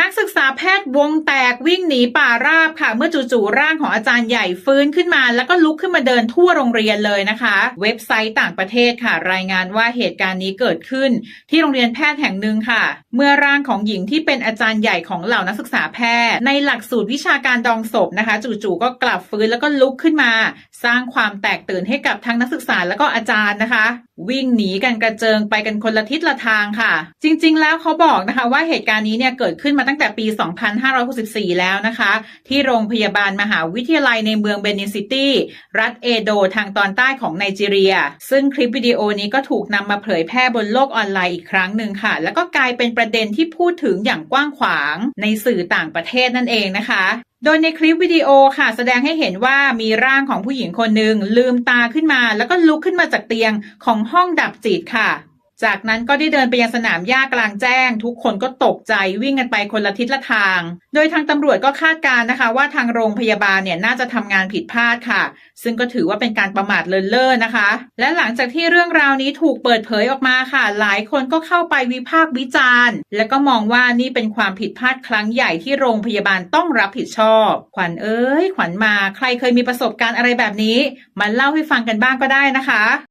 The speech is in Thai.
นักศึกษาแพทย์วงแตกวิ่งหนีป่าราบค่ะ เมื่อจู่ๆร่างของอาจารย์ใหญ่ฟื้นขึ้นมา แล้วก็ลุกขึ้นมาเดินทั่วโรงเรียนเลยนะคะ เว็บไซต์ต่างประเทศค่ะ รายงานว่าเหตุการณ์นี้เกิดขึ้น ที่โรงเรียนแพทย์แห่งหนึ่งค่ะ เมื่อร่างของหญิงที่เป็นอาจารย์ใหญ่ของเหล่านักศึกษาแพทย์ ในหลักสูตรวิชาการดองศพนะคะ จู่ๆก็กลับฟื้นแล้วก็ลุกขึ้นมา สร้างความแตกตื่นให้กับทั้งนักศึกษาแล้วก็อาจารย์นะคะ วิ่งหนีกันกระเจิงไปกันคนละทิศละทางค่ะ จริง ๆ แล้วเขาบอกนะคะว่าเหตุการณ์นี้เนี่ยเกิดขึ้นมาตั้งแต่ปี 2564 แล้วนะคะ ที่โรงพยาบาลมหาวิทยาลัยในเมืองเบนินซิตี้ รัฐเอโดทางตอนใต้ของไนจีเรีย ซึ่งคลิปวิดีโอนี้ก็ถูกนำมาเผยแพร่บนโลกออนไลน์อีกครั้งหนึ่งค่ะ แล้วก็กลายเป็นประเด็นที่พูดถึงอย่างกว้างขวางในสื่อต่างประเทศนั่นเองนะคะโดยในคลิปวิดีโอค่ะ แสดงให้เห็นว่ามีร่างของผู้หญิงคนหนึ่งลืมตาขึ้นมา แล้วก็ลุกขึ้นมาจากเตียงของห้องดับจิตค่ะ จากนั้นก็ได้เดินไปยังสนามหญ้ากลางแจ้ง ทุกคนก็ตกใจวิ่งกันไปคนละทิศละทาง โดยทางตำรวจก็คาดการ์นะคะว่าทางโรงพยาบาลเนี่ยน่าจะทำงานผิดพลาดค่ะ ซึ่งก็ถือว่าเป็นการประมาทเลินเล่อนะคะ และหลังจากที่เรื่องราวนี้ถูกเปิดเผยออกมาค่ะ หลายคนก็เข้าไปวิพากษ์วิจารณ์ และก็มองว่านี่เป็นความผิดพลาดครั้งใหญ่ที่โรงพยาบาลต้องรับผิดชอบ ขวัญเอ้ย ขวัญมา ใครเคยมีประสบการณ์อะไรแบบนี้มาเล่าให้ฟังกันบ้างก็ได้นะคะ